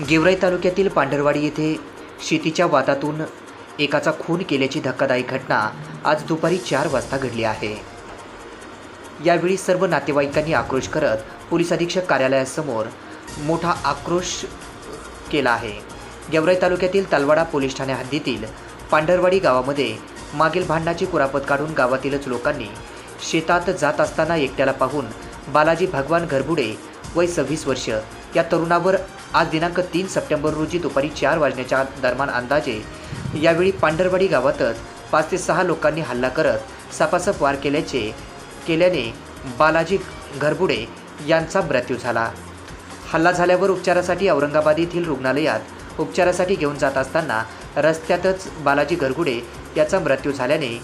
गेवराई तालुक्यातील पांढरवाडी येथे शेतीच्या वादातून एकाचा खून केल्याची धक्कादायक घटना आज दुपारी चार वाजता घडली आहे. यावेळी सर्व नातेवाईकांनी आक्रोश करत पोलीस अधीक्षक कार्यालयासमोर मोठा आक्रोश केला आहे. गेवराई तालुक्यातील तलवाडा पोलीस ठाण्या हद्दीतील पांढरवाडी गावामध्ये मागील भांडणाची कुरापत काढून गावातीलच लोकांनी शेतात जात असताना एकट्याला पाहून बालाजी भगवान घरबुडे वय सव्वीस वर्ष. या तरुणावर आज दिनांक तीन सप्टेंबर रोजी दुपारी चार वाजण्याच्या दरम्यान अंदाजे यावेळी पांढरवाडी गावातच पाच ते सहा लोकांनी हल्ला करत सपासप वार केल्याचे केल्याने बालाजी घरबुडे यांचा मृत्यू झाला. हल्ला झाल्यावर उपचारासाठी औरंगाबाद येथील रुग्णालयात उपचारासाठी घेऊन जात असताना रस्त्यातच बालाजी घरगुडे याचा मृत्यू झाल्याने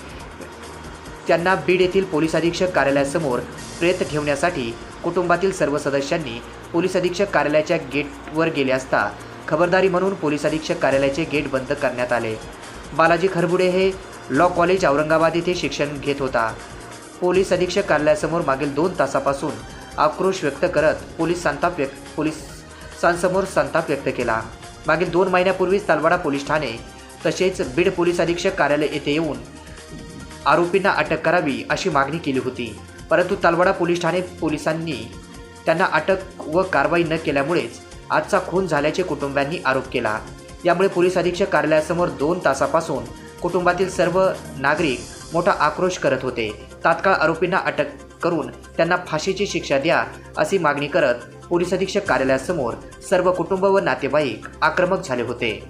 त्यांना बीड येथील पोलीस अधीक्षक कार्यालयासमोर प्रेत ठेवण्यासाठी कुटुंबातील सर्व सदस्यांनी पोलीस अधीक्षक कार्यालयाच्या गेटवर गेले असता खबरदारी म्हणून पोलीस अधीक्षक कार्यालयाचे गेट बंद करण्यात आले. बालाजी खरबुडे हे लॉ कॉलेज औरंगाबाद येथे शिक्षण घेत होता. पोलीस अधीक्षक कार्यालयासमोर मागील दोन तासापासून आक्रोश व्यक्त करत पोलीस संताप व्यक्त पोलिसांसमोर संताप व्यक्त केला. मागील दोन महिन्यापूर्वीच तालवाडा पोलीस ठाणे तसेच बीड पोलीस अधीक्षक कार्यालय येथे येऊन आरोपींना अटक करावी अशी मागणी केली होती. परंतु तलवाडा पोलीस ठाणे पोलिसांनी त्यांना अटक व कारवाई न केल्यामुळेच आजचा खून झाल्याचे कुटुंबियांनी आरोप केला. यामुळे पोलीस अधीक्षक कार्यालयासमोर दोन तासापासून कुटुंबातील सर्व नागरिक मोठा आक्रोश करत होते. तात्काळ आरोपींना अटक करून त्यांना फाशीची शिक्षा द्या अशी मागणी करत पोलीस अधीक्षक कार्यालयासमोर सर्व कुटुंब व नातेवाईक आक्रमक झाले होते.